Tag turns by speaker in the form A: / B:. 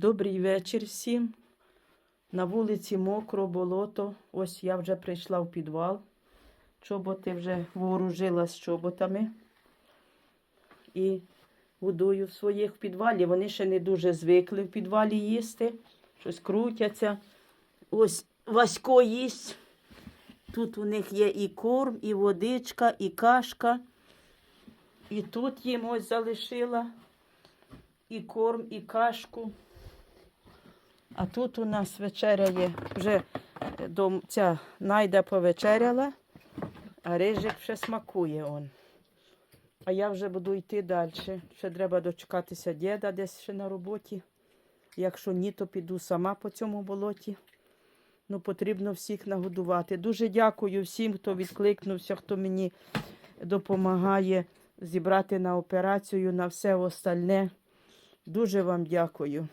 A: Добрий вечір всім. На вулиці мокро, болото. Ось я вже прийшла в підвал. Чоботи вже вооружилась чоботами. І годую своїх в підвалі. Вони ще не дуже звикли в підвалі їсти. Щось крутяться. Ось Васько їсть. Тут у них є і корм, і водичка, і кашка. І тут їм ось залишила і корм, і кашку. А тут у нас вечеряє вже е, дом, ця найда повечеряла, а рижик ще смакує он. А я вже буду йти далі. Ще треба дочекатися діда десь ще на роботі. Якщо ні, то піду сама по цьому болоті. Ну, потрібно всіх нагодувати. Дуже дякую всім, хто відкликнувся, хто мені допомагає зібрати на операцію, на все остальне. Дуже вам дякую.